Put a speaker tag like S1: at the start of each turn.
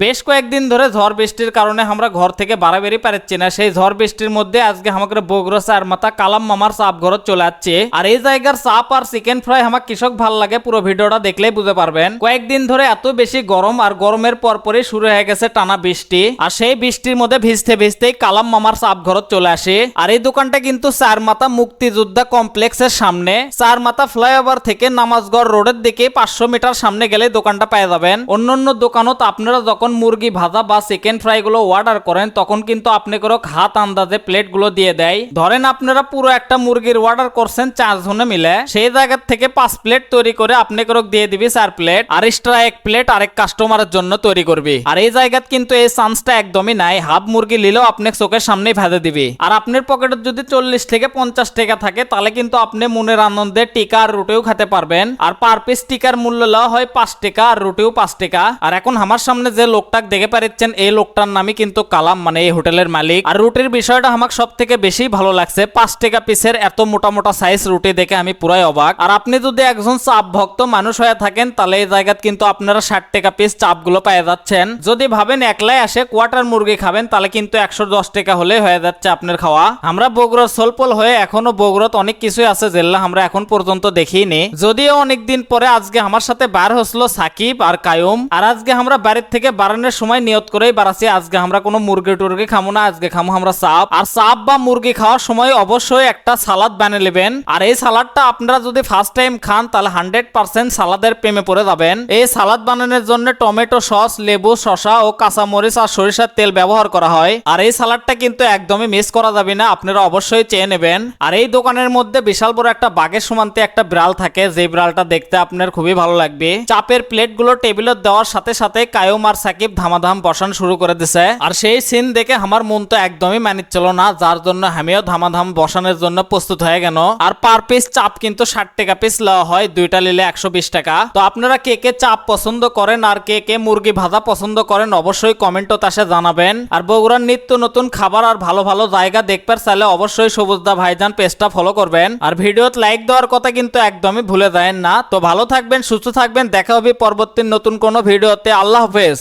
S1: বেশ কয়েকদিন ধরে ঝড় বৃষ্টির কারণে আমরা ঘর থেকে বাড়াবেরি পারছি না। সেই ঝড় বৃষ্টির মধ্যে আজকে আমাকে বগুড়া চার মাথা কালাম মামার চাপ ঘর চলে আসছে। আর এই জায়গার চাপ আর চিকেন ফ্রাই আমার কৃষক ভালো লাগে, পুরো ভিডিওটা দেখলেই বুঝতে পারবেন। কয়েকদিন ধরে এত বেশি গরম আর গরমের পরপরই শুরু হয়ে গেছে টানা বৃষ্টি। আর সেই বৃষ্টির মধ্যে ভিজতে ভিজতেই কালাম মামার চাপ ঘর চলে আসে। আর এই দোকানটা কিন্তু চার মাথা মুক্তিযোদ্ধা কমপ্লেক্সের সামনে। চার মাথা ফ্লাইওভার থেকে নামাজগড় রোডের দিকে পাঁচশো মিটার সামনে গেলে দোকানটা পেয়ে যাবেন। অন্যান্য দোকানত আপনারা যখন মুরগি ভাজা বা চিকেন ফ্রাই গুলো অর্ডার করেন, তখন কিন্তু আপনি করে হাত আন্দাজে প্লেটগুলো দিয়ে দেয়। ধরেন আপনারা পুরো একটা মুরগির অর্ডার করছেন চার জনে মিলে, সেই জায়গা থেকে পাঁচ প্লেট তৈরি করে আপনি করে দিয়ে দিবি চার প্লেট আর এক্সট্রা এক প্লেট আরেক কাস্টমারের জন্য তৈরি করবি। আর এই জায়গাত কিন্তু এই চান্সটা একদমই নাই, হাফ মুরগি নিলেও আপনি চোখের সামনেই ভেজে দিবি। আর আপনার পকেটে যদি চল্লিশ থেকে পঞ্চাশ টাকা থাকে, তাহলে কিন্তু আপনি মনের আনন্দে টিকা আর রুটিও খেতে পারবেন। আর পার পিস টিকার মূল্য লওয়া হয় পাঁচ টাকা, আর রুটিও পাঁচ টাকা। আর এখন আমার সামনে যে লোকটা দেখে পাচ্ছেন এই লোকটার নামই কিন্তু কালাম মানে এই হোটেলের মালিক। আর রুটির বিষয়টা আমার সব থেকে বেশি ভালো লাগছে, পাঁচ টাকা পিসের এত মোটা মোটা সাইজ রুটি দেখে আমি পুরাই অবাক। আর আপনি যদি একজন চাপ ভক্ত মানুষ হয়ে থাকেন, তাহলে এই জায়গাত কিন্তু আপনারা ষাট টাকা পিস চাপগুলো পেয়ে যাচ্ছেন। যদি ভাবেন একলাই আসে কোয়ার্টার মুরগি খাবেন, তাহলে কিন্তু একশো দশ টাকা হলে হয়ে যাচ্ছে আপনার খাওয়া। আমরা বগুড়া সোলপল হয়ে এখনও বগুড়াত অনেক কিছুই আছে যেগুলো আমরা এখন পর্যন্ত দেখিনি। যদিও অনেক দিন পরে আজকে আমার সাথে বার হসলো সাকিব আর কায়ুম। আর আজকে আমরা বাড়ির থেকে বাড়ানোর সময় নিয়ত করেই বাড়াচ্ছি। আজকে আমরা কোনো মুরগি টুরগি খামো না, আজকে খামো আমরা চাপ আর চাপ বা মুরগি খাওয়ার সময় অবশ্যই একটা সালাদ বানিয়ে নেবেন। আর এই সালাদটা আপনারা যদি ফার্স্ট টাইম খান, তাহলে হান্ড্রেড পার্সেন্ট সালাদের প্রেমে পড়ে যাবেন। এই সালাদ বানানোর জন্য টমেটো সস, লেবু, শসা ও কাঁচামরিচ আর সরিষার তেল ব্যবহার করা হয়। আর এই সালাদটা কিন্তু একদমই মিস করা যাবে না, আপনারা অবশ্যই চেয়ে নেবেন। আর এই দোকানের মধ্যে বিশাল বড় একটা বাঘের সমান্তে একটা বিড়াল থাকে, যে বিড়ালটা দেখতে আপনার খুবই ভালো লাগবে। চাপের প্লেটগুলো টেবিলে দেওয়ার সাথে সাথে কায়ুম আর সাকিব ধামাধাম বসান শুরু করে দিছে। আর সেই সিন দেখে আমার মন তো একদমই মানিচ্ছিল না, যার জন্য আমিও ধামাধাম বসানোর জন্য প্রস্তুত হয়ে গেল। আর পার পিস চাপ কিন্তু ষাট টাকা পিস লওয়া হয়, দুইটা নিলে একশো বিশ টাকা। তো আপনারা কে কে চাপ পছন্দ করেন আর কে কে মুরগি ভাজা পছন্দ করেন অবশ্যই কমেন্টও তাসে জানাবেন। আর বগুড়ার নিত্য নতুন খাবার আর ভালো ভালো জায়গা দেখবার চাইলে অবশ্যই সবুজদা ভাইজান পেজটা ফলো করবেন। আর ভিডিওত লাইক দেওয়ার কথা কিন্তু একদমই ভুলে যায় না। তো ভালো থাকবেন, সুস্থ থাকবেন, দেখা হবে পরবর্তী নতুন কোনো ভিডিওতে। আল্লাহ হাফেজ।